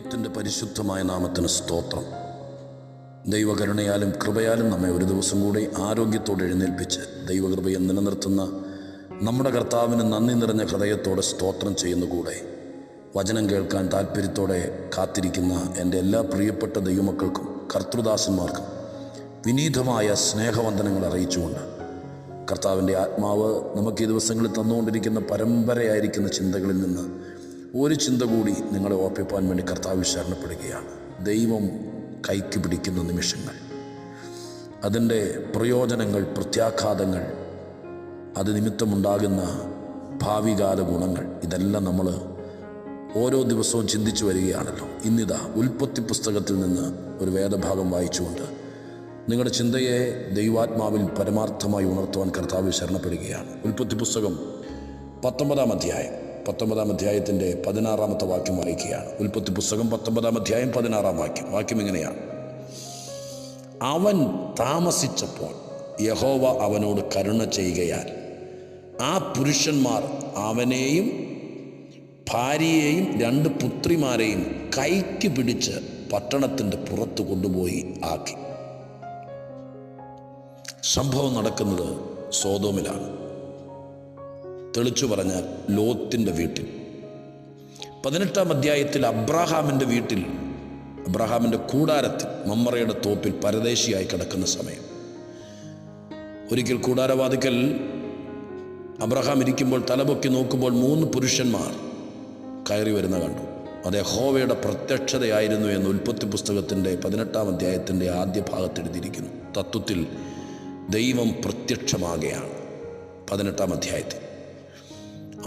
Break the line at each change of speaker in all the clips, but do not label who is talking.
ദൈവത്തിന്റെ പരിശുദ്ധമായ നാമത്തിന് സ്തോത്രം. ദൈവകരുണയാലും കൃപയാലും നമ്മെ ഒരു ദിവസം കൂടി ആരോഗ്യത്തോടെ എഴുന്നേൽപ്പിച്ച് ദൈവകൃപയെ നിലനിർത്തുന്ന നമ്മുടെ കർത്താവിന് നന്ദി നിറഞ്ഞ ഹൃദയത്തോടെ സ്തോത്രം ചെയ്യുന്ന കൂടെ വചനം കേൾക്കാൻ താല്പര്യത്തോടെ കാത്തിരിക്കുന്ന എന്റെ എല്ലാ പ്രിയപ്പെട്ട ദൈവമക്കൾക്കും കർത്തൃദാസന്മാർക്കും വിനീതമായ സ്നേഹവന്ദനങ്ങൾ അറിയിച്ചുകൊണ്ട് കർത്താവിന്റെ ആത്മാവ് നമുക്ക് ഈ ദിവസങ്ങളിൽ തന്നുകൊണ്ടിരിക്കുന്ന പരമ്പരയായിരിക്കുന്ന ചിന്തകളിൽ നിന്ന് ഒരു ചിന്ത കൂടി നിങ്ങളെ ഓർപ്പിപ്പാൻ വേണ്ടി കർത്താവ് ശരണപ്പെടുകയാണ് ദൈവം കൈക്ക് പിടിക്കുന്ന നിമിഷങ്ങൾ അതിന്റെ പ്രയോജനങ്ങൾ പ്രത്യാഘാതങ്ങൾ അത് നിമിത്തമുണ്ടാകുന്ന ഭാവികാല ഗുണങ്ങൾ ഇതെല്ലാം നമ്മൾ ഓരോ ദിവസവും ചിന്തിച്ചു വരികയാണല്ലോ. ഇന്നിതാ ഉൽപ്പത്തി പുസ്തകത്തിൽ നിന്ന് ഒരു വേദഭാഗം വായിച്ചുകൊണ്ട് നിങ്ങളുടെ ചിന്തയെ ദൈവാത്മാവിൽ പരമാർത്ഥമായി ഉണർത്തുവാൻ കർത്താവ് ശരണപ്പെടുകയാണ് ഉൽപ്പത്തി പുസ്തകം പത്തൊമ്പതാം അധ്യായം. പത്തൊമ്പതാം അധ്യായത്തിന്റെ പതിനാറാമത്തെ വാക്യം വായിക്കുകയാണ്. ഉൽപ്പത്തി പുസ്തകം പത്തൊമ്പതാം അധ്യായം പതിനാറാം വാക്യം. വാക്യം ഇങ്ങനെയാണ്. അവൻ താമസിച്ചപ്പോൾ യഹോവ അവനോട് കരുണ ചെയ്യുകയാൽ ആ പുരുഷന്മാർ അവനെയും ഭാര്യയെയും രണ്ട് പുത്രിമാരെയും കൈക്ക് പിടിച്ച് പട്ടണത്തിന്റെ പുറത്ത് കൊണ്ടുപോയി ആക്കി. സംഭവം നടക്കുന്നത് സോതോമിലാണ് തെളിച്ചു പറഞ്ഞാൽ ലോത്തിന്റെ വീട്ടിൽ. പതിനെട്ടാം അധ്യായത്തിൽ അബ്രാഹാമിന്റെ വീട്ടിൽ അബ്രഹാമിന്റെ കൂടാരത്തിൽ മമ്മറയുടെ തോപ്പിൽ പരദേശിയായി കിടക്കുന്ന സമയം. ഒരിക്കൽ കൂടാരവാദിക്കൽ അബ്രഹാം ഇരിക്കുമ്പോൾ തലപൊക്കി നോക്കുമ്പോൾ മൂന്ന് പുരുഷന്മാർ കയറി വരുന്ന കണ്ടു. അത് ഹോവയുടെ പ്രത്യക്ഷതയായിരുന്നു എന്ന് ഉൽപ്പത്തി പുസ്തകത്തിന്റെ പതിനെട്ടാം അധ്യായത്തിന്റെ ആദ്യ ഭാഗത്ത് എഴുതിയിരിക്കുന്നു. തത്വത്തിൽ ദൈവം പ്രത്യക്ഷമാകുകയാണ്. പതിനെട്ടാം അധ്യായത്തിൽ.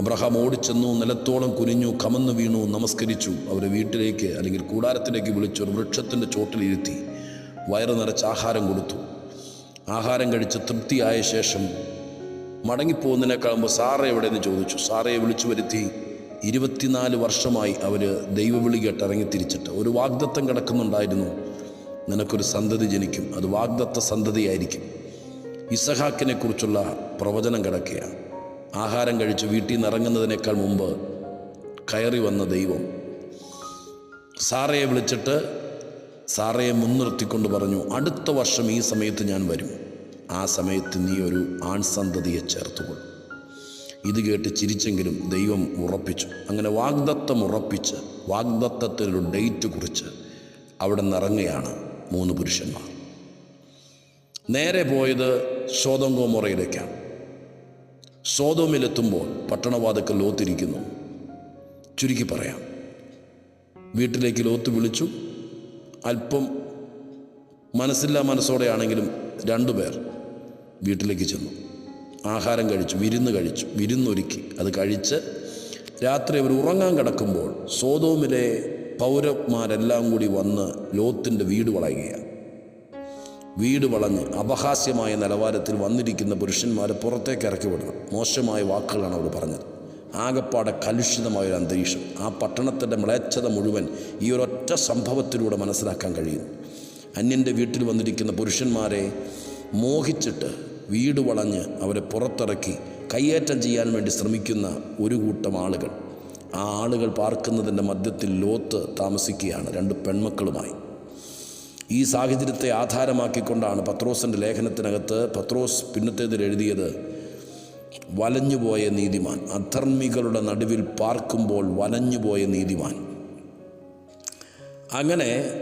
അബ്രഹാം ഓടിച്ചെന്നു നിലത്തോളം കുനിഞ്ഞു കമന്നു വീണു നമസ്കരിച്ചു. അവരെ വീട്ടിലേക്ക് അല്ലെങ്കിൽ കൂടാരത്തിലേക്ക് വിളിച്ചു ഒരു വൃക്ഷത്തിന്റെ ചോട്ടിലിരുത്തി വയറ് നിറച്ച് ആഹാരം കൊടുത്തു. ആഹാരം കഴിച്ച് തൃപ്തിയായ ശേഷം മടങ്ങിപ്പോകുന്നതിനേക്കാളുമ്പോൾ എവിടെ എന്ന് ചോദിച്ചു. സാറയെ വിളിച്ചു വരുത്തി ഇരുപത്തിനാല് വർഷമായി അവർ ദൈവവിളി കേട്ട് ഇറങ്ങി തിരിച്ചിട്ട് ഒരു വാഗ്ദത്തം കിടക്കുന്നുണ്ടായിരുന്നു. നിനക്കൊരു സന്തതി ജനിക്കും. അത് വാഗ്ദത്ത സന്തതിയായിരിക്കും. ഇസഹാക്കിനെ കുറിച്ചുള്ള പ്രവചനം കിടക്കുകയാണ് ആഹാരം കഴിച്ച് വീട്ടിൽ നിന്ന് ഇറങ്ങുന്നതിനേക്കാൾ മുമ്പ് കയറി വന്ന ദൈവം സാറയെ വിളിച്ചിട്ട് സാറയെ മുൻനിർത്തിക്കൊണ്ട് പറഞ്ഞു അടുത്ത വർഷം ഈ സമയത്ത് ഞാൻ വരും. ആ സമയത്ത് നീ ഒരു ആൺസന്തതിയെ ചേർത്തുകൊള്ളും. ഇത് കേട്ട് ചിരിച്ചെങ്കിലും ദൈവം ഉറപ്പിച്ചു. അങ്ങനെ വാഗ്ദത്തം ഉറപ്പിച്ച് വാഗ്ദത്തത്തിനൊരു ഡേറ്റ് കുറിച്ച് അവിടെ നിറങ്ങുകയാണ് മൂന്ന് പുരുഷന്മാർ. നേരെ പോയത് സോതം സോതോമിലെത്തുമ്പോൾ പട്ടണവാതക്കൽ ലോത്തിരിക്കുന്നു. ചുരുക്കി പറയാം. വീട്ടിലേക്ക് ലോത്ത് വിളിച്ചു. അല്പം മനസ്സില്ലാ മനസ്സോടെയാണെങ്കിലും രണ്ടുപേർ വീട്ടിലേക്ക് ചെന്നു. ആഹാരം കഴിച്ചു വിരുന്ന് കഴിച്ചു വിരുന്നൊരുക്കി. അത് കഴിച്ച് രാത്രി അവർ ഉറങ്ങാൻ കിടക്കുമ്പോൾ സോതോമിലെ പൗരന്മാരെല്ലാം കൂടി വന്ന് ലോത്തിന്റെ വീട് വളയുകയാണ്. വീട് വളഞ്ഞ് അപഹാസ്യമായ നിലവാരത്തിൽ വന്നിരിക്കുന്ന പുരുഷന്മാരെ പുറത്തേക്ക് ഇറക്കി വിടണം. മോശമായ വാക്കുകളാണ് അവർ പറഞ്ഞത്. ആകപ്പാടെ കലുഷിതമായ ഒരു അന്തരീക്ഷം. ആ പട്ടണത്തിന്റെ മ്ലേച്ഛത മുഴുവൻ ഈ ഒരൊറ്റ സംഭവത്തിലൂടെ മനസ്സിലാക്കാൻ കഴിയുന്നു. അന്യന്റെ വീട്ടിൽ വന്നിരിക്കുന്ന പുരുഷന്മാരെ മോഹിച്ചിട്ട് വീട് വളഞ്ഞ് അവരെ പുറത്തിറക്കി കയ്യേറ്റം ചെയ്യാൻ വേണ്ടി ശ്രമിക്കുന്ന ഒരു കൂട്ടം ആളുകൾ. ആ ആളുകൾ പാർക്കുന്നതിന്റെ മധ്യത്തിൽ ലോത്ത് താമസിക്കുകയാണ്. രണ്ട് പെൺമക്കളുമായി. ഈ സാഹചര്യത്തെ ആധാരമാക്കിക്കൊണ്ടാണ് പത്രോസിന്റെ ലേഖനത്തിനകത്ത് പത്രോസ് പിന്നത്തേതിൽ എഴുതിയത് വലഞ്ഞുപോയ നീതിമാൻ. അധർമ്മികളുടെ നടുവിൽ പാർക്കുമ്പോൾ വലഞ്ഞുപോയ നീതിമാൻ. അങ്ങനെ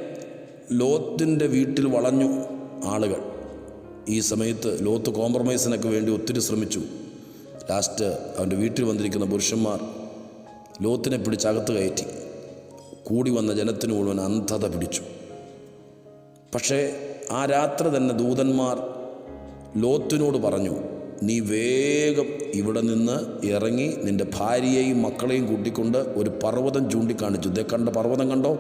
ലോത്തിന്റെ വീട്ടിൽ വളഞ്ഞു ആളുകൾ. ഈ സമയത്ത് ലോത്ത് കോംപ്രമൈസിനൊക്കെ വേണ്ടി ഒത്തിരി ശ്രമിച്ചു. ലാസ്റ്റ് അവന്റെ വീട്ടിൽ വന്നിരിക്കുന്ന പുരുഷന്മാർ ലോത്തിനെ പിടിച്ചകത്ത് കയറ്റി. കൂടി വന്ന ജനത്തിന് മുഴുവൻ അന്ധത പിടിച്ചു. പക്ഷേ ആ രാത്രി തന്നെ ദൂതന്മാർ ലോത്തിനോട് പറഞ്ഞു നീ വേഗം ഇവിടെ നിന്ന് ഇറങ്ങി നിന്റെ ഭാര്യയെയും മക്കളെയും കൂട്ടിക്കൊണ്ട് ഒരു പർവതം ചൂണ്ടിക്കാണിച്ചു. ഇതേ കണ്ട പർവതം കണ്ടോ?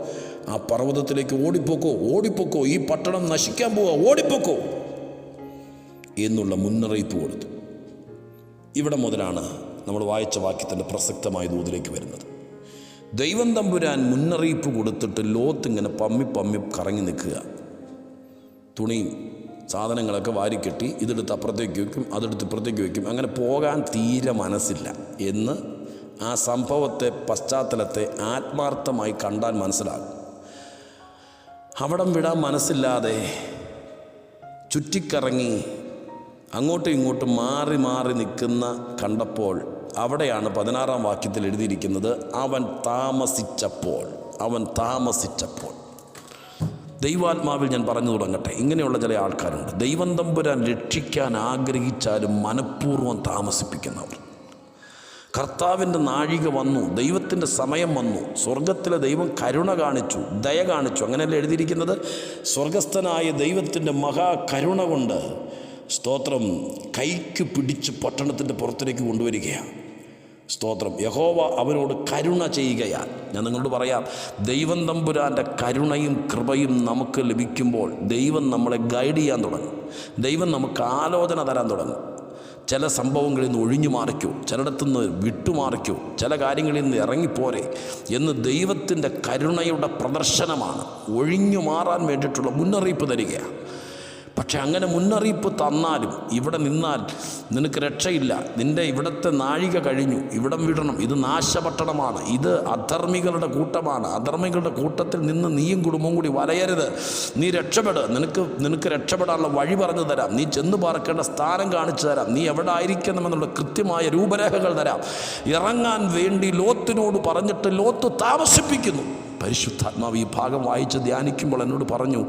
ആ പർവതത്തിലേക്ക് ഓടിപ്പോക്കോ ഓടിപ്പോക്കോ ഈ പട്ടണം നശിക്കാൻ പോവാ ഓടിപ്പോക്കോ എന്നുള്ള മുന്നറിയിപ്പ് കൊടുത്തു. ഇവിടെ മുതലാണ് നമ്മൾ വായിച്ച വാക്യത്തിന്റെ പ്രസക്തമായ ദൂതിലേക്ക് വരുന്നത്. ദൈവം തമ്പുരാൻ മുന്നറിയിപ്പ് കൊടുത്തിട്ട് ലോത്ത് ഇങ്ങനെ പമ്മി പമ്മി കറങ്ങി നിൽക്കുക. തുണിയും സാധനങ്ങളൊക്കെ വാരിക്കെട്ടി ഇതെടുത്ത് അപ്പുറത്തേക്ക് വയ്ക്കും അതെടുത്ത് ഇപ്പുറത്തേക്ക് വയ്ക്കും. അങ്ങനെ പോകാൻ തീരെ മനസ്സില്ല. എന്ന് ആ സംഭവത്തെ പശ്ചാത്തലത്തെ ആത്മാർത്ഥമായി കണ്ടാൽ മനസ്സിലാകും. അവിടം വിടാൻ മനസ്സില്ലാതെ ചുറ്റിക്കറങ്ങി അങ്ങോട്ടും ഇങ്ങോട്ടും മാറി മാറി നിൽക്കുന്ന കണ്ടപ്പോൾ അവിടെയാണ് പതിനാറാം വാക്യത്തിൽ എഴുതിയിരിക്കുന്നത് അവൻ താമസിച്ചപ്പോൾ അവൻ താമസിച്ചപ്പോൾ. ദൈവാത്മാവിൽ ഞാൻ പറഞ്ഞു തുടങ്ങട്ടെ. ഇങ്ങനെയുള്ള ചില ആൾക്കാരുണ്ട്. ദൈവം തമ്പുരാൻ രക്ഷിക്കാൻ ആഗ്രഹിച്ചാലും മനഃപൂർവം താമസിപ്പിക്കുന്നവർ. കർത്താവിന്റെ നാഴിക വന്നു ദൈവത്തിന്റെ സമയം വന്നു സ്വർഗത്തിലെ ദൈവം കരുണ കാണിച്ചു ദയ കാണിച്ചു. അങ്ങനെയല്ല എഴുതിയിരിക്കുന്നത്? സ്വർഗസ്ഥനായ ദൈവത്തിന്റെ മഹാകരുണ കൊണ്ട് സ്തോത്രം കൈക്ക് പിടിച്ച് പട്ടണത്തിന്റെ പുറത്തേക്ക് കൊണ്ടുവരികയാണ്. സ്തോത്രം. യഹോവ അവനോട് കരുണ ചെയ്യുകയാൽ. ഞാൻ നിങ്ങളോട് പറയാം ദൈവം തമ്പുരാന്റെ കരുണയും കൃപയും നമുക്ക് ലഭിക്കുമ്പോൾ ദൈവം നമ്മളെ ഗൈഡ് ചെയ്യാൻ തുടങ്ങും. ദൈവം നമുക്ക് ആലോചന തരാൻ തുടങ്ങും. ചില സംഭവങ്ങളിൽ നിന്ന് ഒഴിഞ്ഞു മാറിക്കോ ചിലയിടത്തു നിന്ന് വിട്ടുമാറിക്കോ ചില കാര്യങ്ങളിൽ നിന്ന് ഇറങ്ങിപ്പോരെ എന്ന് ദൈവത്തിന്റെ കരുണയുടെ പ്രദർശനമാണ്. ഒഴിഞ്ഞു മാറാൻ വേണ്ടിയിട്ടുള്ള മുന്നറിയിപ്പ് തരികയാണ്. പക്ഷെ അങ്ങനെ മുന്നറിയിപ്പ് തന്നാലും ഇവിടെ നിന്നാൽ നിനക്ക് രക്ഷയില്ല. നിന്റെ ഇവിടുത്തെ നാഴിക കഴിഞ്ഞു ഇവിടം വിടണം. ഇത് നാശപട്ടണമാണ്. ഇത് അധർമ്മികളുടെ കൂട്ടമാണ്. അധർമ്മികളുടെ കൂട്ടത്തിൽ നിന്ന് നീയും കുടുംബവും കൂടി വലയരുത്. നീ രക്ഷപ്പെട്. നിനക്ക് നിനക്ക് രക്ഷപ്പെടാനുള്ള വഴി പറഞ്ഞു തരാം. നീ ചെന്ന് പാർക്കേണ്ട സ്ഥാനം കാണിച്ചു തരാം. നീ എവിടെ ആയിരിക്കണമെന്നുള്ള കൃത്യമായ രൂപരേഖകൾ തരാം. ഇറങ്ങാൻ വേണ്ടി ലോത്തിനോട് പറഞ്ഞിട്ട് ലോത്ത് താമസിപ്പിക്കുന്നു. പരിശുദ്ധാത്മാവ് ഈ ഭാഗം വായിച്ച് ധ്യാനിക്കുമ്പോൾ എന്നോട് പറഞ്ഞു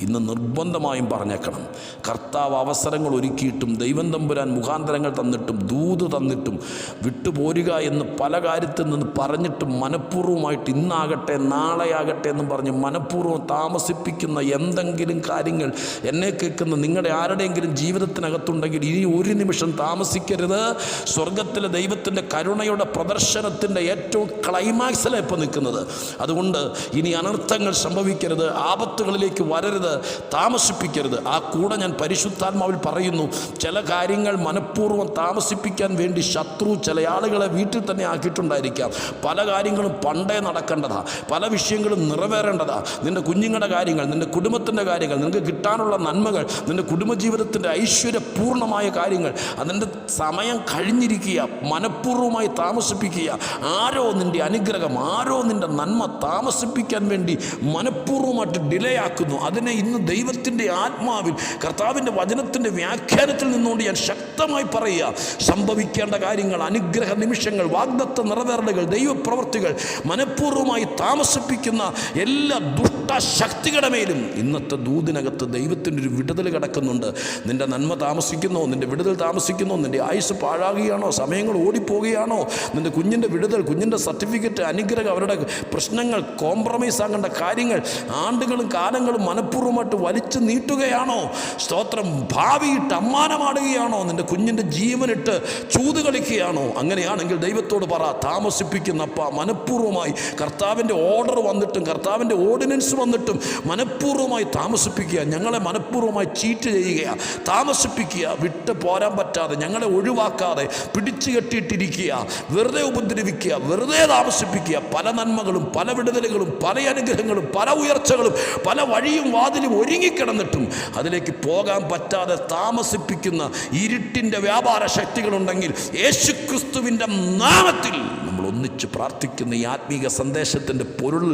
ഇന്ന് നിർബന്ധമായും പറഞ്ഞേക്കണം. കർത്താവ് അവസരങ്ങൾ ഒരുക്കിയിട്ടും ദൈവം തമ്പുരാൻ മുഖാന്തരങ്ങൾ തന്നിട്ടും ദൂത് തന്നിട്ടും വിട്ടുപോരുക എന്ന് പല കാര്യത്തിൽ നിന്ന് പറഞ്ഞിട്ടും മനഃപൂർവമായിട്ട് ഇന്നാകട്ടെ നാളെയാകട്ടെ എന്നും പറഞ്ഞ് മനഃപൂർവം താമസിപ്പിക്കുന്ന എന്തെങ്കിലും കാര്യങ്ങൾ എന്നെ കേൾക്കുന്ന നിങ്ങളുടെ ആരുടെയെങ്കിലും ജീവിതത്തിനകത്തുണ്ടെങ്കിൽ ഇനി ഒരു നിമിഷം താമസിക്കരുത്. സ്വർഗത്തിലെ ദൈവത്തിന്റെ കരുണയുടെ പ്രദർശനത്തിന്റെ ഏറ്റവും ക്ലൈമാക്സിലാണ് ഇപ്പോൾ നിൽക്കുന്നത്. അതുകൊണ്ട് ഇനി അനർത്ഥങ്ങൾ സംഭവിക്കരുത് ആപത്തുകളിലേക്ക് വരരുത് താമസിപ്പിക്കരുത്. ആ കൂടെ ഞാൻ പരിശുദ്ധാത്മാവിൽ പറയുന്നു ചില കാര്യങ്ങൾ മനഃപൂർവം താമസിപ്പിക്കാൻ വേണ്ടി ശത്രു ചില ആളുകളെ വീട്ടിൽ തന്നെ ആക്കിയിട്ടുണ്ടായിരിക്കാം. പല കാര്യങ്ങളും പണ്ടേ നടക്കേണ്ടതാ. പല വിഷയങ്ങളും നിറവേറേണ്ടതാ. നിന്റെ കുഞ്ഞുങ്ങളുടെ കാര്യങ്ങൾ നിന്റെ കുടുംബത്തിന്റെ കാര്യങ്ങൾ നിനക്ക് കിട്ടാനുള്ള നന്മകൾ നിന്റെ കുടുംബജീവിതത്തിന്റെ ഐശ്വര്യപൂർണമായ കാര്യങ്ങൾ അതിന്റെ സമയം കഴിഞ്ഞിരിക്കുക മനഃപൂർവമായി താമസിപ്പിക്കുക. ആരോ നിന്റെ അനുഗ്രഹം ആരോ നിന്റെ നന്മ താമസിപ്പിക്കാൻ വേണ്ടി മനഃപൂർവമായിട്ട് ഡിലേ ആക്കുന്നു. അതിനെ ഇന്ന് ദൈവത്തിന്റെ ആത്മാവിൽ കർത്താവിന്റെ വചനത്തിന്റെ വ്യാഖ്യാനത്തിൽ നിന്നുകൊണ്ട് ഞാൻ ശക്തമായി പറയുക. സംഭവിക്കേണ്ട കാര്യങ്ങൾ അനുഗ്രഹ നിമിഷങ്ങൾ വാഗ്ദത്ത നിറവേറലുകൾ ദൈവപ്രവർത്തികൾ മനഃപൂർവമായി താമസിപ്പിക്കുന്ന എല്ലാ ദുഷ്ടശക്തികളുടെ മേലും ഇന്നത്തെ ദൂതിനകത്ത് ദൈവത്തിന്റെ ഒരു വിടുതൽ കിടക്കുന്നുണ്ട്. നിന്റെ നന്മ താമസിക്കുന്നോ നിന്റെ വിടുതൽ താമസിക്കുന്നോ നിന്റെ ആയുസ് പാഴാകുകയാണോ സമയങ്ങൾ ഓടിപ്പോവുകയാണോ നിന്റെ കുഞ്ഞിന്റെ വിടുതൽ കുഞ്ഞിന്റെ സർട്ടിഫിക്കറ്റ് അനുഗ്രഹം അവരുടെ പ്രശ്നങ്ങൾ കോംപ്രമൈസ് ആകേണ്ട കാര്യങ്ങൾ ആണ്ടുകളും കാലങ്ങളും മനഃപൂർവമായിട്ട് വലിച്ചു നീട്ടുകയാണോ? സ്തോത്രം ഭാവിയിട്ട് അമ്മാനമാടുകയാണോ? നിന്റെ കുഞ്ഞിന്റെ ജീവനിട്ട് ചൂത് കളിക്കുകയാണോ? അങ്ങനെയാണെങ്കിൽ ദൈവത്തോട് പറ താമസിപ്പിക്കുന്ന താമസിപ്പിക്കുന്നപ്പ മനഃപൂർവമായി കർത്താവിന്റെ ഓർഡർ വന്നിട്ടും കർത്താവിന്റെ ഓർഡിനൻസ് വന്നിട്ടും മനഃപൂർവമായി താമസിപ്പിക്കുക. ഞങ്ങളെ മനഃപൂർവമായി ചീറ്റ് ചെയ്യുക. താമസിപ്പിക്കുക വിട്ട് പോരാൻ പറ്റാതെ ഞങ്ങളെ ഒഴിവാക്കാതെ പിടിച്ചു കെട്ടിയിട്ടിരിക്കുക. വെറുതെ ഉപദ്രവിക്കുക വെറുതെ താമസിപ്പിക്കുക. പല നന്മകളും പല വിടുതലുകളും പല അനുഗ്രഹങ്ങളും പല ഉയർച്ചകളും പല വഴിയും വാതിലും ഒരുങ്ങിക്കിടന്നിട്ടും അതിലേക്ക് പോകാൻ പറ്റാതെ താമസിപ്പിക്കുന്ന ഇരുട്ടിന്റെ വ്യാപാര ശക്തികളുണ്ടെങ്കിൽ യേശുക്രിസ്തുവിന്റെ നാമത്തിൽ നമ്മൾ ഒന്നിച്ച് പ്രാർത്ഥിക്കുന്ന ഈ ആത്മീക സന്ദേശത്തിന്റെ പൊരുൾ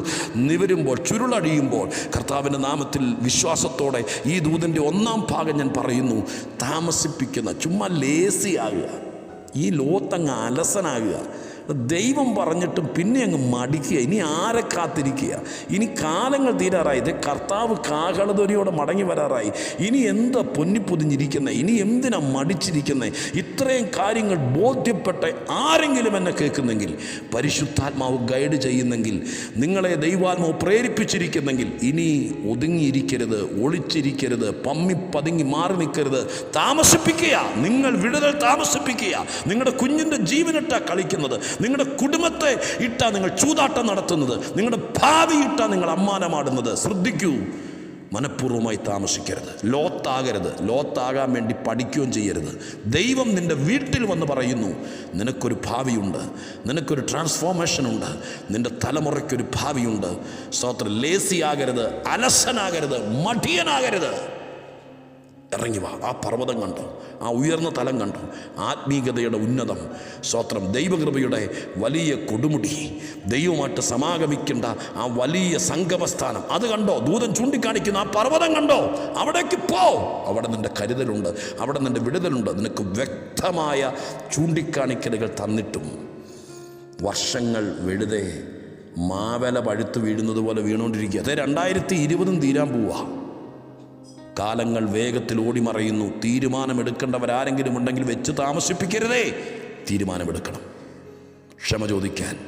നിവരുമ്പോൾ ചുരുളടിയുമ്പോൾ കർത്താവിന്റെ നാമത്തിൽ വിശ്വാസത്തോടെ ഈ ദൂതന്റെ ഒന്നാം ഭാഗം ഞാൻ പറയുന്നു താമസിപ്പിക്കുന്ന ചുമ്മാ ലേസിയാകുക ഈ ലോത്തങ്ങ് അലസനാകുക ദൈവം പറഞ്ഞിട്ടും പിന്നെ അങ്ങ് മടിക്കുക. ഇനി ആരെ കാത്തിരിക്കുക? ഇനി കാലങ്ങൾ തീരാറായി. ഇത് കർത്താവ് കാഹളധ്വനിയോടെ മടങ്ങി വരാറായി. ഇനി എന്താ പൊന്നിപ്പൊതിഞ്ഞിരിക്കുന്നത് ഇനി എന്തിനാ മടിച്ചിരിക്കുന്നത് ഇത്രയും കാര്യങ്ങൾ ബോധ്യപ്പെട്ട ആരെങ്കിലും എന്നെ കേൾക്കുന്നെങ്കിൽ പരിശുദ്ധാത്മാവ് ഗൈഡ് ചെയ്യുന്നെങ്കിൽ നിങ്ങളെ ദൈവാത്മാവ് പ്രേരിപ്പിച്ചിരിക്കുന്നെങ്കിൽ ഇനി ഒതുങ്ങിയിരിക്കരുത് ഒളിച്ചിരിക്കരുത് പമ്മി പതുങ്ങി മാറി നിൽക്കരുത്. താമസിപ്പിക്കുക. നിങ്ങൾ വിടുതൽ താമസിപ്പിക്കുക. നിങ്ങളുടെ കുഞ്ഞിന്റെ ജീവനിട്ടാണ് കളിക്കുന്നത്. നിങ്ങളുടെ കുടുംബത്തെ ഇട്ടാ നിങ്ങൾ ചൂതാട്ടം നടത്തുന്നത്. നിങ്ങളുടെ ഭാവി ഇട്ടാ നിങ്ങൾ അമ്മാനമാടുന്നത്. ശ്രദ്ധിക്കൂ. മനഃപൂർവമായി താമസിക്കരുത്. ലോത്താകരുത്. ലോത്താകാൻ വേണ്ടി പഠിക്കുകയും ചെയ്യരുത്. ദൈവം നിന്റെ വീട്ടിൽ വന്ന് പറയുന്നു നിനക്കൊരു ഭാവിയുണ്ട്. നിനക്കൊരു ട്രാൻസ്ഫോർമേഷൻ ഉണ്ട്. നിന്റെ തലമുറയ്ക്കൊരു ഭാവിയുണ്ട്. സ്തോത്രം ലേസിയാകരുത് അലസനാകരുത്. മടിയനാകരുത്. ഇറങ്ങി വാ. ആ പർവതം കണ്ടു. ആ ഉയർന്ന തലം കണ്ടു. ആത്മീകതയുടെ ഉന്നതം. സ്വത്രം ദൈവകൃപയുടെ വലിയ കൊടുമുടി. ദൈവമായിട്ട് സമാഗമിക്കേണ്ട ആ വലിയ സംഗമസ്ഥാനം. അത് കണ്ടോ? ദൂതൻ ചൂണ്ടിക്കാണിക്കുന്ന ആ പർവതം കണ്ടോ? അവിടേക്ക് പോ. അവിടെ നിന്റെ കരുതലുണ്ട്. അവിടെ നിന്റെ വിടുതലുണ്ട്. നിനക്ക് വ്യക്തമായ ചൂണ്ടിക്കാണിക്കലുകൾ തന്നിട്ടും. വർഷങ്ങൾ വെഴുതേ മാവല പഴുത്ത് വീഴുന്നത് പോലെ വീണുകൊണ്ടിരിക്കുക. അതെ രണ്ടായിരത്തി ഇരുപതും തീരാൻ പോവാ. കാലങ്ങൾ വേഗത്തിൽ ഓടിമറയുന്നു. തീരുമാനമെടുക്കേണ്ടവരാരെങ്കിലും ഉണ്ടെങ്കിൽ വെച്ച് താമസിപ്പിക്കരുതേ. തീരുമാനമെടുക്കണം. ക്ഷമ ചോദിക്കാൻ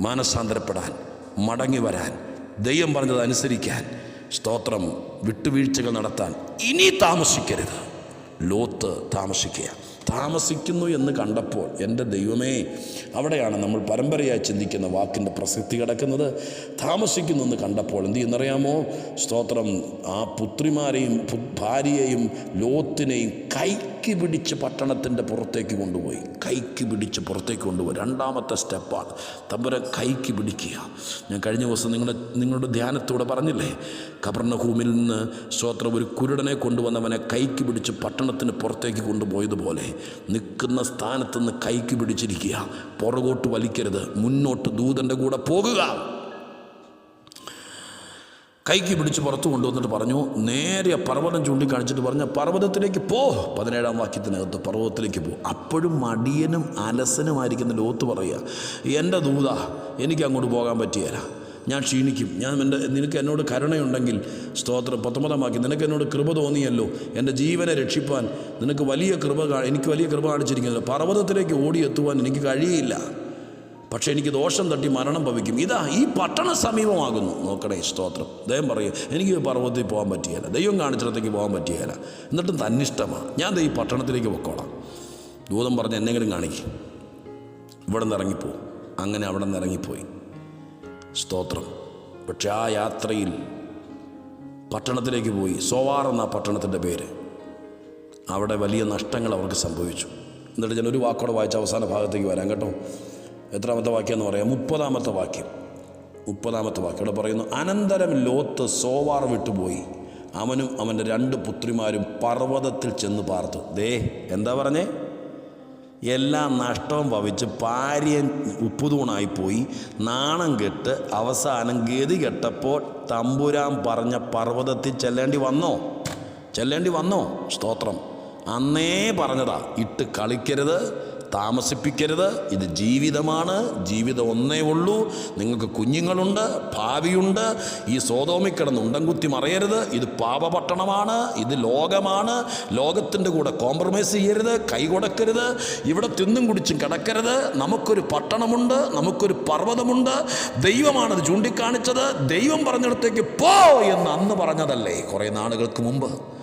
മാനസാന്തരപ്പെടാൻ മടങ്ങി വരാൻ ദൈവം പറഞ്ഞത് അനുസരിക്കാൻ സ്തോത്രം വിട്ടുവീഴ്ചകൾ നടത്താൻ ഇനി താമസിക്കരുത്. ലോത്ത് താമസിക്കുക. താമസിക്കുന്നു എന്ന് കണ്ടപ്പോൾ എന്റെ ദൈവമേ അവിടെയാണ് നമ്മൾ പരമ്പരയായി ചിന്തിക്കുന്ന വാക്കിന്റെ പ്രസക്തി കിടക്കുന്നത്. താമസിക്കുന്നു എന്ന് കണ്ടപ്പോൾ എന്ത് ചെയ്യുന്നറിയാമോ? സ്തോത്രം ആ പുത്രിമാരെയും ഭാര്യയെയും ലോത്തിനെയും കൈക്ക് പിടിച്ച് പട്ടണത്തിന്റെ പുറത്തേക്ക് കൊണ്ടുപോയി. കൈക്ക് പിടിച്ച് പുറത്തേക്ക് കൊണ്ടുപോയി. രണ്ടാമത്തെ സ്റ്റെപ്പാണ്. തമ്പുരാൻ കൈക്ക് പിടിക്കുക. ഞാൻ കഴിഞ്ഞ ദിവസം നിങ്ങളുടെ നിങ്ങളുടെ ധ്യാനത്തോടെ പറഞ്ഞില്ലേ? കബർണഭൂമിൽ നിന്ന് സ്തോത്രം ഒരു കുരുടനെ കൊണ്ടുവന്നവനെ കൈക്ക് പിടിച്ച് പട്ടണത്തിന് പുറത്തേക്ക് കൊണ്ടുപോയതുപോലെ നിൽക്കുന്ന സ്ഥാനത്ത് നിന്ന് കൈക്ക് പിടിച്ചിരിക്കുക. പുറകോട്ട് വലിക്കരുത്. മുന്നോട്ട് ദൂതന്റെ കൂടെ പോകുക. കൈക്ക് പിടിച്ച് പുറത്ത് കൊണ്ടുവന്നിട്ട് പറഞ്ഞു നേരെ പർവതം ചൂണ്ടിക്കാണിച്ചിട്ട് പറഞ്ഞ പർവതത്തിലേക്ക് പോ. പതിനേഴാം വാക്യത്തിനകത്ത് പർവതത്തിലേക്ക് പോ. അപ്പോഴും മടിയനും അലസനുമായിരിക്കുന്ന ലോത്ത് പറയുക എന്റെ ദൂത എനിക്ക് അങ്ങോട്ട് പോകാൻ പറ്റിയല്ല ഞാൻ ക്ഷീണിക്കും. ഞാൻ എന്റെ നിനക്ക് എന്നോട് കരുണയുണ്ടെങ്കിൽ സ്തോത്രം പത്തൊമ്പതമാക്കി നിനക്ക് എന്നോട് കൃപ തോന്നിയല്ലോ. എന്റെ ജീവനെ രക്ഷിപ്പാൻ നിനക്ക് വലിയ കൃപ എനിക്ക് വലിയ കൃപ കാണിച്ചിരിക്കുന്നത്. പർവതത്തിലേക്ക് ഓടിയെത്തുവാൻ എനിക്ക് കഴിയില്ല. പക്ഷേ എനിക്ക് ദോഷം തട്ടി മരണം ഭവിക്കും. ഇതാ ഈ പട്ടണ സമീപമാകുന്നു. നോക്കണേ സ്തോത്രം. ദൈവം പറയും എനിക്ക് പർവതത്തിൽ പോകാൻ പറ്റിയല്ല ദൈവം കാണിച്ചിടത്തേക്ക് പോകാൻ പറ്റിയല്ല എന്നിട്ടും തന്നിഷ്ടമാണ് ഞാൻ ഈ പട്ടണത്തിലേക്ക് പൊക്കോളാം. ദൂതം പറഞ്ഞ് എന്നെങ്കിലും കാണിക്കും. ഇവിടെ നിന്ന് ഇറങ്ങിപ്പോ. അങ്ങനെ അവിടെ നിന്ന് ഇറങ്ങിപ്പോയി. സ്തോത്രം. പക്ഷെ ആ യാത്രയിൽ പട്ടണത്തിലേക്ക് പോയി. സോവാർ എന്ന പട്ടണത്തിന്റെ പേര്. അവിടെ വലിയ നഷ്ടങ്ങൾ അവർക്ക് സംഭവിച്ചു. എന്നിട്ട് ഞാൻ ഒരു വാക്കോടെ വായിച്ച അവസാന ഭാഗത്തേക്ക് വരാം കേട്ടോ. എത്രാമത്തെ വാക്യം എന്ന് പറയാം. മുപ്പതാമത്തെ വാക്യം. മുപ്പതാമത്തെ വാക്യം. ഇവിടെ പറയുന്നു അനന്തരം ലോത്ത് സോവാർ വിട്ടുപോയി അവനും അവന്റെ രണ്ട് പുത്രിമാരും പർവതത്തിൽ ചെന്ന് പാർത്തു. ദേ എന്താ പറഞ്ഞേ? എല്ലാ നഷ്ടവും ഭവിച്ച് ഭാര്യൻ ഉപ്പുതൂണായിപ്പോയി. നാണം കെട്ട് അവസാനം ഗതി കെട്ടപ്പോൾ തമ്പുരാൻ പറഞ്ഞ പർവതത്തിൽ ചെല്ലേണ്ടി വന്നോ? ചെല്ലേണ്ടി വന്നോ? സ്തോത്രം. അന്നേ പറഞ്ഞതാ ഇട്ട് കളിക്കരുത്. താമസിപ്പിക്കരുത്. ഇത് ജീവിതമാണ്. ജീവിതം ഒന്നേ ഉള്ളൂ. നിങ്ങൾക്ക് കുഞ്ഞുങ്ങളുണ്ട് ഭാവിയുണ്ട്. ഈ സോതോമി കിടന്ന് മറയരുത്. ഇത് പാപപട്ടണമാണ്. ഇത് ലോകമാണ്. ലോകത്തിന്റെ കൂടെ കോംപ്രമൈസ് ചെയ്യരുത്. കൈ കൊടുക്കരുത് ഇവിടെ തിന്നും കുടിച്ചും കിടക്കരുത്. നമുക്കൊരു പട്ടണമുണ്ട്. നമുക്കൊരു പർവതമുണ്ട്. ദൈവമാണത് ചൂണ്ടിക്കാണിച്ചത്. ദൈവം പറഞ്ഞിടത്തേക്ക് പോ എന്ന് അന്ന് പറഞ്ഞതല്ലേ കുറേ നാളുകൾക്ക് മുമ്പ്.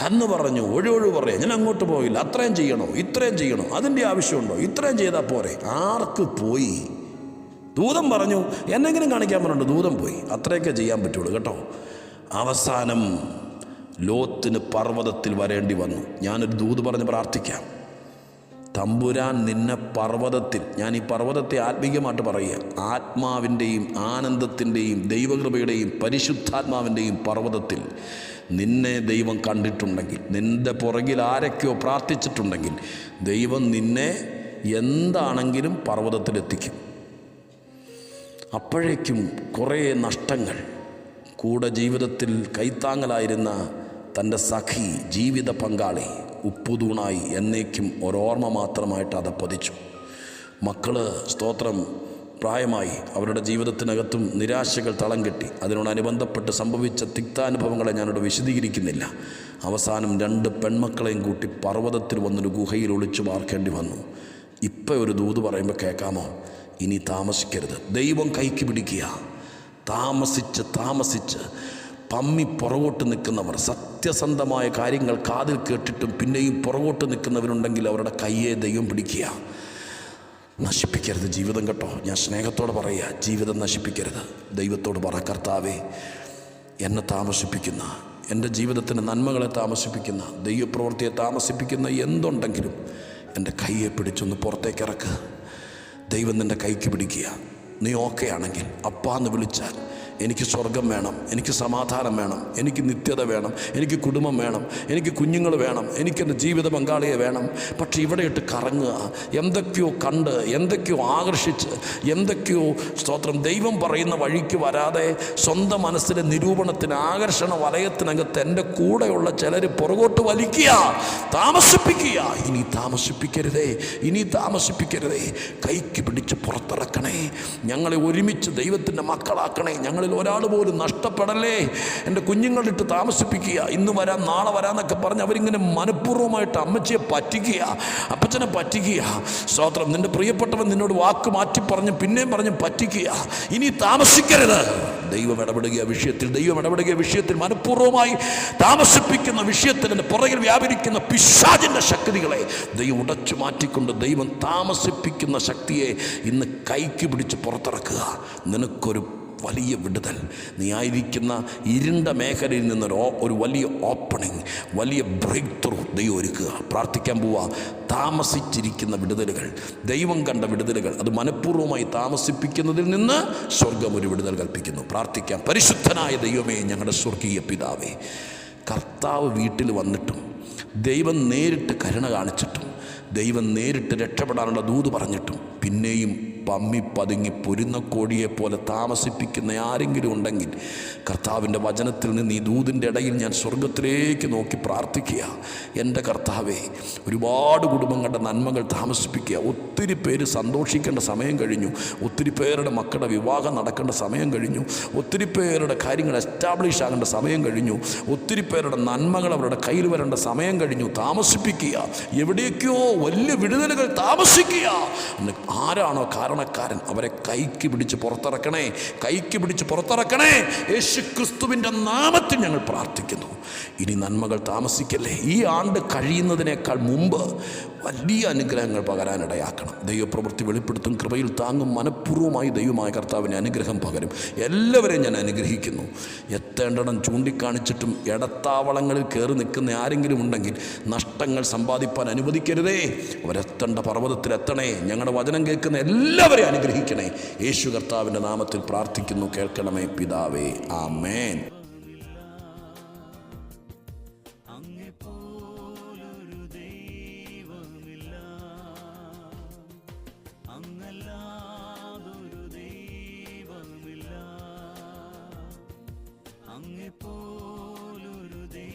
അന്ന് പറഞ്ഞു ഒഴിവൊഴിവ് പറയാം. ഞാൻ അങ്ങോട്ട് പോയില്ല അത്രയും ചെയ്യണോ? ഇത്രയും ചെയ്യണോ? അതിന്റെ ആവശ്യമുണ്ടോ? ഇത്രയും ചെയ്താൽ പോരെ. ആർക്ക് പോയി? ദൂതം പറഞ്ഞു എന്നെങ്കിലും കാണിക്കാൻ പറഞ്ഞു ദൂതം പോയി. അത്രയൊക്കെ ചെയ്യാൻ പറ്റുള്ളൂ കേട്ടോ. അവസാനം ലോത്തിന് പർവതത്തിൽ വരേണ്ടി വന്നു. ഞാനൊരു ദൂത് പറഞ്ഞ് പ്രാർത്ഥിക്കാം. തമ്പുരാൻ നിന്നെ പർവതത്തിൽ ഞാൻ ഈ പർവതത്തെ ആത്മീയമായിട്ട് പറയുക ആത്മാവിന്റെയും ആനന്ദത്തിന്റെയും ദൈവകൃപയുടെയും പരിശുദ്ധാത്മാവിന്റെയും പർവതത്തിൽ നിന്നെ ദൈവം കണ്ടിട്ടുണ്ടെങ്കിൽ നിന്റെ പുറകിൽ ആരൊക്കെയോ പ്രാർത്ഥിച്ചിട്ടുണ്ടെങ്കിൽ ദൈവം നിന്നെ എന്താണെങ്കിലും പർവതത്തിലെത്തിക്കും. അപ്പോഴേക്കും കുറേ നഷ്ടങ്ങൾ കൂടെ ജീവിതത്തിൽ കൈത്താങ്ങലായിരുന്ന തന്റെ സഖി ജീവിത പങ്കാളി ഉപ്പുതൂണായി എന്നേക്കും ഒരോർമ്മ മാത്രമായിട്ട് അത് പതിച്ചു. മക്കൾ സ്തോത്രം. പ്രായമായി അവരുടെ ജീവിതത്തിനകത്തും നിരാശകൾ തളം കെട്ടി. അതിനോടനുബന്ധപ്പെട്ട് സംഭവിച്ച തിക്താനുഭവങ്ങളെ ഞാനിവിടെ വിശദീകരിക്കുന്നില്ല. അവസാനം രണ്ട് പെൺമക്കളെയും കൂട്ടി പർവതത്തിൽ വന്നൊരു ഗുഹയിൽ ഒളിച്ചു മാർക്കേണ്ടി വന്നു. ഇപ്പം ഒരു ദൂത് പറയുമ്പോൾ കേൾക്കാമോ ഇനി താമസിക്കരുത്. ദൈവം കൈക്ക് പിടിക്കുക. താമസിച്ച് താമസിച്ച്. പമ്മി പുറകോട്ട് നിൽക്കുന്നവർ സത്യസന്ധമായ കാര്യങ്ങൾ കാതിൽ കേട്ടിട്ടും പിന്നെയും പുറകോട്ട് നിൽക്കുന്നവരുണ്ടെങ്കിൽ അവരുടെ കയ്യെ ദൈവം പിടിക്കുക. നശിപ്പിക്കരുത് ജീവിതം കേട്ടോ. ഞാൻ സ്നേഹത്തോടെ പറയുക ജീവിതം നശിപ്പിക്കരുത്. ദൈവത്തോട് പറ കർത്താവേ എന്നെ താമസിപ്പിക്കുന്ന എന്റെ ജീവിതത്തിന് നന്മകളെ താമസിപ്പിക്കുന്ന ദൈവപ്രവൃത്തിയെ താമസിപ്പിക്കുന്ന എന്തുണ്ടെങ്കിലും എന്റെ കയ്യെ പിടിച്ചൊന്ന് പുറത്തേക്ക് ഇറക്കുക ദൈവം നിന്റെ കൈക്ക് പിടിക്കുക. നീ ഓക്കെ ആണെങ്കിൽ അപ്പാന്ന് വിളിച്ചാൽ എനിക്ക് സ്വർഗം വേണം എനിക്ക് സമാധാനം വേണം എനിക്ക് നിത്യത വേണം എനിക്ക് കുടുംബം വേണം എനിക്ക് കുഞ്ഞുങ്ങൾ വേണം എനിക്കെന്റെ ജീവിത പങ്കാളിയെ വേണം. പക്ഷെ ഇവിടെ ഇട്ട് കറങ്ങുക എന്തൊക്കെയോ കണ്ട് എന്തൊക്കെയോ ആകർഷിച്ച് എന്തൊക്കെയോ സ്തോത്രം ദൈവം പറയുന്ന വഴിക്ക് വരാതെ സ്വന്തം മനസ്സിലെ നിരൂപണത്തിന് ആകർഷണ വലയത്തിനകത്ത് എന്റെ കൂടെയുള്ള ചിലർ പുറകോട്ട് വലിക്കുക താമസിപ്പിക്കുക. ഇനി താമസിപ്പിക്കരുതേ ഇനി താമസിപ്പിക്കരുതേ. കൈക്ക് പിടിച്ച് പുറത്തിറക്കണേ ഞങ്ങളെ ഒരുമിച്ച് ദൈവത്തിന്റെ മക്കളാക്കണേ ഞങ്ങളിൽ ഒരാൾ പോലും നഷ്ടപ്പെടല്ലേ? എന്റെ കുഞ്ഞുങ്ങളിട്ട് താമസിപ്പിക്കുക. ഇന്ന് വരാം നാളെ വരാമെന്നൊക്കെ പറഞ്ഞ് അവരിങ്ങനെ മനഃപൂർവമായിട്ട് അമ്മച്ചിയെ പറ്റിക്കുക അപ്പച്ചനെ പറ്റിക്കുക. സ്തോത്രം നിന്റെ പ്രിയപ്പെട്ടവൻ നിന്നോട് വാക്ക് മാറ്റി പറഞ്ഞ് പിന്നെയും പറഞ്ഞ് പറ്റിക്കുക. ഇനി താമസിക്കരുത്. ദൈവം ഇടപെടുക വിഷയത്തിൽ ദൈവം ഇടപെടുക വിഷയത്തിൽ മനഃപൂർവമായി താമസിപ്പിക്കുന്ന വിഷയത്തിൽ പുറകിൽ വ്യാപരിക്കുന്ന പിശാചിന്റെ ശക്തികളെ ദൈവം ഉടച്ചു മാറ്റിക്കൊണ്ട് ദൈവം താമസിപ്പിക്കുന്ന ശക്തിയെ ഇന്ന് കൈക്ക് പിടിച്ച് പുറത്തിറക്കുക. നിനക്കൊരു വലിയ വിടുതൽ. നീ ആയിരിക്കുന്ന ഇരുണ്ട മേഖലയിൽ നിന്നൊരു ഒരു വലിയ ഓപ്പണിങ് വലിയ ബ്രേക്ക് ത്രൂ ദൈവം ഒരുക്കുക. പ്രാർത്ഥിക്കാൻ പോവുക താമസിച്ചിരിക്കുന്ന വിടുതലുകൾ ദൈവം കണ്ട വിടുതലുകൾ അത് മനഃപൂർവമായി താമസിപ്പിക്കുന്നതിൽ നിന്ന് സ്വർഗം ഒരു വിടുതൽ കൽപ്പിക്കുന്നു. പ്രാർത്ഥിക്കാം. പരിശുദ്ധനായ ദൈവമേ ഞങ്ങളുടെ സ്വർഗീയ പിതാവേ കർത്താവ് വീട്ടിൽ വന്നിട്ടും ദൈവം നേരിട്ട് കരുണ കാണിച്ചിട്ടും ദൈവം നേരിട്ട് രക്ഷപ്പെടാനുള്ള ദൂത് പറഞ്ഞിട്ടും പിന്നെയും പമ്മി പതുങ്ങി പൊരുന്ന കോഴിയെ പോലെ താമസിപ്പിക്കുന്ന ആരെങ്കിലും ഉണ്ടെങ്കിൽ കർത്താവിന്റെ വചനത്തിൽ നിന്ന് ഈ ദൂതിന്റെ ഇടയിൽ ഞാൻ സ്വർഗത്തിലേക്ക് നോക്കി പ്രാർത്ഥിക്കുക. എന്റെ കർത്താവേ ഒരുപാട് കുടുംബങ്ങളുടെ നന്മകൾ താമസിപ്പിക്കുക. ഒത്തിരി പേര് സന്തോഷിക്കേണ്ട സമയം കഴിഞ്ഞു. ഒത്തിരി പേരുടെ മക്കളുടെ വിവാഹം നടക്കേണ്ട സമയം കഴിഞ്ഞു. ഒത്തിരി പേരുടെ കാര്യങ്ങൾ എസ്റ്റാബ്ലിഷ് ആകേണ്ട സമയം കഴിഞ്ഞു. ഒത്തിരി പേരുടെ നന്മകൾ അവരുടെ കയ്യിൽ വരേണ്ട സമയം കഴിഞ്ഞു. താമസിപ്പിക്കുക. എവിടേക്കോ വലിയ വിടുതലുകൾ താമസിക്കുക. ആരാണോ ആരാണോ കാരണക്കാരൻ അവരെ കൈക്ക് പിടിച്ച് പുറത്തിറക്കണേ കൈക്ക് പിടിച്ച് പുറത്തിറക്കണേ. യേശു ക്രിസ്തുവിന്റെ നാമത്തിൽ ഞങ്ങൾ പ്രാർത്ഥിക്കുന്നു. ഇനി നന്മകൾ താമസിക്കല്ലേ? ഈ ആണ്ട് കഴിയുന്നതിനേക്കാൾ മുമ്പ് വലിയ അനുഗ്രഹങ്ങൾ പകരാനിടയാക്കണം. ദൈവപ്രവൃത്തി വെളിപ്പെടുത്തും കൃപയിൽ താങ്ങും മനഃപൂർവമായി ദൈവമായ കർത്താവിന് അനുഗ്രഹം പകരും. എല്ലാവരെയും ഞാൻ അനുഗ്രഹിക്കുന്നു. എത്തേണ്ടണം ചൂണ്ടിക്കാണിച്ചിട്ടും ഇടത്താവളങ്ങളിൽ കയറി നിൽക്കുന്ന ആരെങ്കിലും ഉണ്ടെങ്കിൽ നഷ്ടങ്ങൾ സമ്പാദിപ്പാൻ അനുവദിക്കരുതേ. അവരെത്തേണ്ട പർവതത്തിലെത്തണേ. ഞങ്ങളുടെ വചനം കേൾക്കുന്ന എല്ലാവരെയും അനുഗ്രഹിക്കണേ. യേശു കർത്താവിന്റെ നാമത്തിൽ പ്രാർത്ഥിക്കുന്നു. കേൾക്കണമേ പിതാവേ. ആമേൻ.